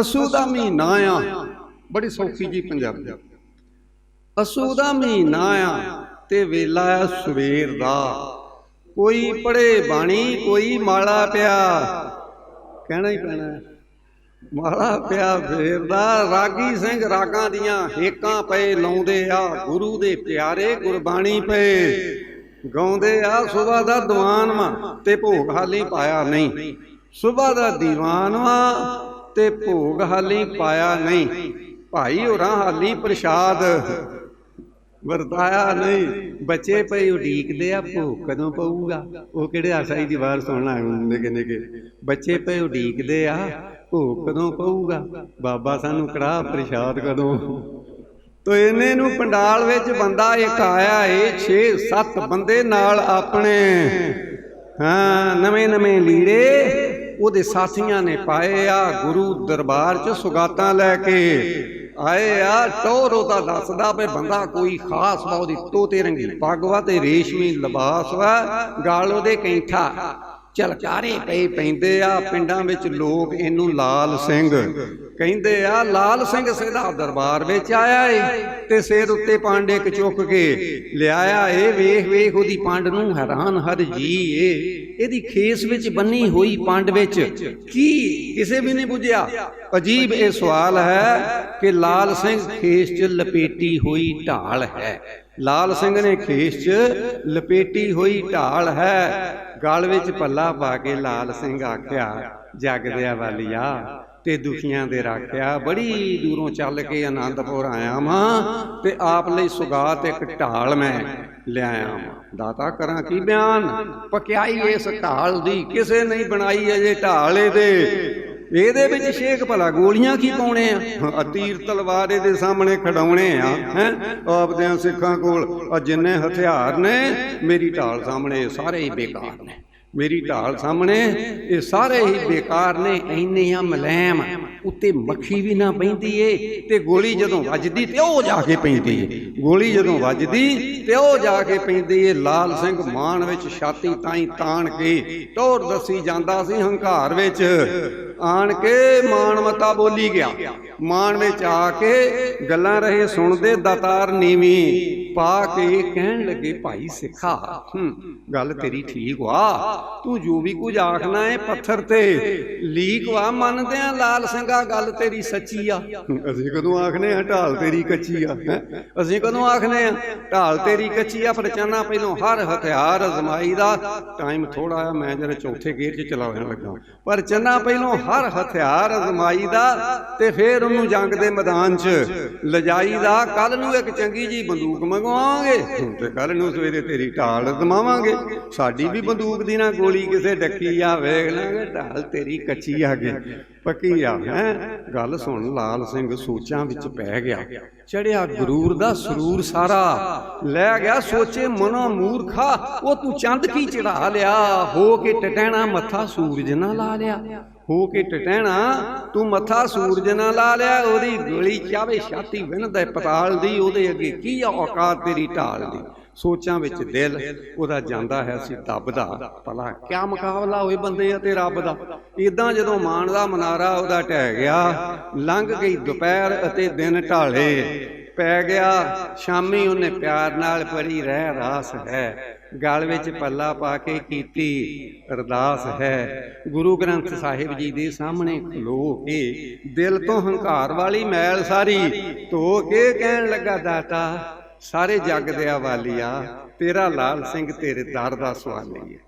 ਅਸੂ ਦਾ ਮਹੀਨਾ ਆ। ਬੜੀ ਸੌਖੀ ਜੀ ਪੰਜਾਬੀ। ਅਸੂ ਦਾ ਮਹੀਨਾ ਆ ਤੇ ਵੇਲਾ ਆ ਸਵੇਰ ਦਾ। ਕੋਈ ਪੜੇ ਬਾਣੀ, ਕੋਈ ਮਾਲਾ ਪਿਆ। ਕਹਿਣਾ ਹੀ ਪੈਣਾ। ਮਾਲਾ ਪਿਆ ਫੇਰ ਦਾ। ਰਾਗੀ ਸਿੰਘ ਰਾਗਾਂ ਦੀਆਂ ਹੇਕਾਂ ਪਏ ਲਾਉਂਦੇ ਆ। ਗੁਰੂ ਦੇ ਪਿਆਰੇ ਗੁਰਬਾਣੀ ਪਏ। ਗਾਉਂਦੇ ਆ, ਸੁਬਾ ਦਾ ਦੀਵਾਨ ਵਾ ਤੇ ਭੋਗ ਹਾਲੀ ਪਾਇਆ ਨਹੀਂ। ਸੁਬਾ ਦਾ ਦੀਵਾਨ ਵਾ ਤੇ ਭੋਗ ਹਾਲੀ ਪਾਇਆ ਨਹੀਂ। ਭਾਈ ਹੋਰਾਂ ਹਾਲੀ ਪ੍ਰਸ਼ਾਦ। ਵਰਤਾਇਆ ਨਹੀਂ। ਬੱਚੇ ਪਈ ਉਡੀਕਦੇ ਆ, ਭੋਗ ਕਦੋਂ ਪਊਗਾ? ਉਹ ਕਿਹੜੇ ਆਸਾਈ ਦੀ ਵਾਰ ਸੁਣਨਾ ਨਿੱਕੇ ਨਿੱਕੇ। ਬੱਚੇ ਪਈ ਉਡੀਕਦੇ ਆ, ਭੋਗ ਕਦੋਂ ਪਊਗਾ? ਬਾਬਾ ਸਾਨੂੰ ਕੜਾਹ ਪ੍ਰਸ਼ਾਦ ਕਦੋਂ? ਤੋ ਇਹਨੇ ਨੂੰ ਪੰਡਾਲ ਵਿੱਚ ਬੰਦਾ ਇੱਕ ਆਇਆ ਏ 6 7 ਬੰਦੇ ਨਾਲ ਆਪਣੇ। ਹਾਂ, ਨਵੇਂ ਨਵੇਂ ਲੀੜੇ। ਉਹਦੇ ਸਾਥੀਆਂ ਨੇ ਪਾਏ ਆ ਗੁਰੂ ਦਰਬਾਰ 'ਚ ਸੁਗਾਤਾਂ ਲੈ ਕੇ। ਆਏ ਆ ਟੋਰ ਉਹਦਾ ਦੱਸਦਾ ਵੀ ਬੰਦਾ ਕੋਈ ਖਾਸ ਵਾ, ਉਹਦੀ ਤੋਤੇ ਰੰਗੀ ਪੱਗ ਵਾ ਤੇ ਰੇਸ਼ਮੀ ਲਿਬਾਸ ਵਾ, ਗਾਲ ਉਹਦੇ ਕੈਂਠਾ। ਚਲਕਾਰੇ ਪਏ ਪੈਂਦੇ ਆ, ਪਿੰਡਾਂ ਵਿੱਚ ਲੋਕ ਇਹਨੂੰ ਲਾਲ ਸਿੰਘ ਕਹਿੰਦੇ ਆ। ਲਾਲ ਸਿੰਘ ਸਿੱਧਾ ਦਰਬਾਰ ਵਿੱਚ ਆਇਆ ਏ ਤੇ ਸਿਰ ਉੱਤੇ ਪਾਂਡੇ ਇੱਕ ਚੁੱਕ ਕੇ ਲਿਆਇਆ ਏ। ਵੇਖ ਵੇਖ ਉਹਦੀ ਪਾਂਡ ਨੂੰ ਹੈਰਾਨ ਹਰ ਜੀ ਏ। ਇਹਦੀ ਖੇਸ ਵਿੱਚ ਬੰਨੀ ਹੋਈ ਪੰਡ ਵਿੱਚ ਕੀ ਕਿਸੇ ਵੀ ਨਹੀਂ ਬੁੱਝਿਆ ਅਜੀਬ ਇਹ ਸਵਾਲ ਹੈ ਕਿ ਲਾਲ ਸਿੰਘ ਖੇਸ 'ਚ ਲਪੇਟੀ ਹੋਈ ਢਾਲ ਹੈ। ਲਾਲ ਸਿੰਘ ਨੇ ਖੇਸ 'ਚ ਲਪੇਟੀ ਹੋਈ ਢਾਲ ਹੈ। ਗਲ ਵਿੱਚ ਪੱਲਾ ਪਾ ਕੇ ਲਾਲ ਸਿੰਘ ਆਖਿਆ ਜਗ ਦਿਆ ਵਾਲੀਆ ਤੇ ਦੁਖੀਆਂ ਦੇ ਰੱਖਿਆ। ਬੜੀ ਦੂਰੋਂ ਚੱਲ ਕੇ ਆਨੰਦਪੁਰ ਆਇਆ ਵਾਂ ਤੇ ਆਪ ਲਈ ਸੁਗਾਤ ਇੱਕ ਢਾਲ ਮੈਂ ਲਿਆਇਆ ਵਾਂ। ਦਾਤਾ ਕਰਾਂ ਕੀ ਬਿਆਨ? ਪਕਿਆਈ ਇਸ ਢਾਲ ਦੀ, ਕਿਸੇ ਨਹੀਂ ਬਣਾਈ ਅਜੇ ਢਾਲ ਇਹਦੇ? ਇਹਦੇ ਵਿੱਚ ਸ਼ੇਖ ਭਲਾ ਗੋਲੀਆਂ ਕੀ ਪਾਉਣੇ ਆ? ਤੀਰ ਤਲਵਾਰ ਇਹਦੇ ਸਾਹਮਣੇ ਖੜਾਉਣੇ ਆ, ਹੈ? ਆਪਦਿਆਂ ਸਿੱਖਾਂ ਕੋਲ ਆ ਜਿੰਨੇ ਹਥਿਆਰ ਨੇ, ਮੇਰੀ ਢਾਲ ਸਾਹਮਣੇ ਸਾਰੇ ਹੀ ਬੇਕਾਰ ਨੇ। ਮੇਰੀ ਢਾਲ ਸਾਹਮਣੇ ਇਹ ਸਾਰੇ ਹੀ ਬੇਕਾਰ ਨੇ ਇੰਨੇ ਆ ਮਲੈਮ ਉੱਤੇ ਮੱਖੀ ਵੀ ਨਾ ਪੈਂਦੀ ਏ ਤੇ ਗੋਲੀ ਜਦੋਂ ਵੱਜਦੀ ਤੇ ਉਹ ਜਾ ਕੇ ਪੈਂਦੀ ਏ। ਗੋਲੀ ਜਦੋਂ ਵੱਜਦੀ ਤੇ ਉਹ ਜਾ ਕੇ ਪੈਂਦੀ ਏ ਲਾਲ ਸਿੰਘ ਮਾਨ ਵਿੱਚ ਛਾਤੀ ਤਾਈ ਤਾਣ ਕੇ ਟੋਰ ਦੱਸੀ ਜਾਂਦਾ ਸੀ ਹੰਕਾਰ ਵਿੱਚ। ਆਣ ਕੇ ਮਾਨ ਮਤਾ ਬੋਲੀ ਗਿਆ। ਮਾਨ ਵਿੱਚ ਆ ਕੇ ਗੱਲਾਂ ਰਹੇ ਸੁਣਦੇ ਦਾਤਾਰ ਨੀਵੀਂ। ਪਾ ਕੇ ਕਹਿਣ ਲੱਗੇ ਭਾਈ ਸਿੱਖਾ ਗੱਲ ਤੇਰੀ ਠੀਕ ਵਾ। ਤੂੰ ਜੋ ਵੀ ਕੁਝ ਆਖਣਾ ਹੈ ਪੱਥਰ ਤੇ। ਲੀਕ ਵਾ ਮੰਨਦੇ ਆ ਲਾਲ ਸਿੰਘਾ ਗੱਲ ਤੇਰੀ ਸੱਚੀ ਆ। ਅਸੀਂ ਕਦੋਂ ਆਖਨੇ ਆ ਢਾਲ ਤੇਰੀ ਕੱਚੀ ਆ? ਅਸੀਂ ਕਦੋਂ ਆਖਨੇ ਆ ਢਾਲ ਤੇਰੀ ਕੱਚੀ ਆ ਪਰ ਚਾਹਨਾ ਪਹਿਲੋਂ ਹਰ ਹਥਿਆਰ ਅਜ਼ਮਾਈ ਦਾ। ਟਾਈਮ ਥੋੜਾ ਆ ਮੈਂ ਜਰਾ ਚੌਥੇ ਗੇਰ 'ਚ ਚਲਾਉਣ ਲੱਗਾ। ਪਰ ਚੰਨਾ ਪਹਿਲੋਂ ਹਰ ਹਥਿਆਰ ਅਜ਼ਮਾਈ ਦਾ ਤੇ ਫੇਰ ਉਹਨੂੰ ਜੰਗ ਦੇ ਮੈਦਾਨ 'ਚ ਲਜਾਈ ਦਾ। ਕੱਲ ਨੂੰ ਇੱਕ ਚੰਗੀ ਜੀ ਬੰਦੂਕ ਮੰਗਵਾਵਾਂਗੇ। ਤੇ ਕੱਲ ਨੂੰ ਸਵੇਰੇ ਤੇਰੀ ਢਾਲ ਅਜ਼ਮਾਵਾਂਗੇ। ਸਾਡੀ ਵੀ ਬੰਦੂਕ ਦੀ ਨਾ ਗੋਲੀ ਕਿਸੇ ਡੱਕੀ ਆ, ਵੇਖ ਲਾਂਗੇ, ਢਾਲ ਤੇਰੀ ਕੱਚੀ ਆ ਗਈ। ਪੱਕੀ ਆ, ਹੈ? ਗੱਲ ਸੁਣ, ਲਾਲ ਸਿੰਘ ਸੋਚਾਂ ਵਿੱਚ ਪੈ ਗਿਆ। ਚੜਿਆ ਗਰੂਰ ਦਾ ਸਰੂਰ ਸਾਰਾ। ਲੈ ਗਿਆ, ਸੋਚੇ ਮਨੋ ਮੂਰਖਾ, ਉਹ ਤੂੰ ਚੰਦ ਕੀ ਚੜਾ ਲਿਆ? ਹੋ ਕੇ ਟਟਹਿਣਾ ਮੱਥਾ ਸੂਰਜ ਨਾ ਲਾ ਲਿਆ। ਹੋ ਕੇ ਟਟਹਿਣਾ ਤੂੰ ਮੱਥਾ ਸੂਰਜ ਨਾ ਲਾ ਲਿਆ। ਉਹਦੀ ਗੋਲੀ ਚਾਵੇ ਛਾਤੀ ਵਿੰਨਦਾ ਪਤਾਲ ਦੀ, ਉਹਦੇ ਅੱਗੇ ਕੀ ਆ ਔਕਾਤ ਤੇਰੀ ਢਾਲ ਦੀ? ਸੋਚਾਂ ਵਿੱਚ ਦਿਲ ਉਹਦਾ ਜਾਂਦਾ ਹੈ ਸੀ ਦੱਬਦਾ। ਭਲਾ ਕਿਆ ਮੁਕਾਬਲਾ ਹੋਏ ਬੰਦੇ ਅਤੇ ਰੱਬ ਦਾ। ਇਦਾਂ ਜਦੋਂ ਮਾਨ ਦਾ ਮਨਾਰਾ ਉਹਦਾ ਢਹਿ ਗਿਆ ਲੰਘ ਗਈ ਦੁਪਹਿਰ ਅਤੇ ਦਿਨ ਢਾਲੇ। ਪੈ ਗਿਆ ਸ਼ਾਮੀ ਉਹਨੇ ਪਿਆਰ ਨਾਲ ਪੜੀ ਰਹਿ ਰਾਸ ਹੈ। ਗਲ ਵਿੱਚ ਪੱਲਾ ਪਾ ਕੇ ਕੀਤੀ ਅਰਦਾਸ ਹੈ। ਗੁਰੂ ਗ੍ਰੰਥ ਸਾਹਿਬ ਜੀ ਦੇ ਸਾਹਮਣੇ ਖਲੋ ਕੇ ਦਿਲ ਤੋਂ ਹੰਕਾਰ ਵਾਲੀ ਮੈਲ ਸਾਰੀ ਧੋ ਕੇ ਕਹਿਣ ਲੱਗਾ ਦਾਤਾ ਸਾਰੇ ਜੱਗ ਦੇ ਵਾਲੀਆ ਤੇਰਾ ਲਾਲ ਸਿੰਘ ਤੇਰੇ ਦਰ ਦਾ ਸਵਾਲੀ ਹੈ।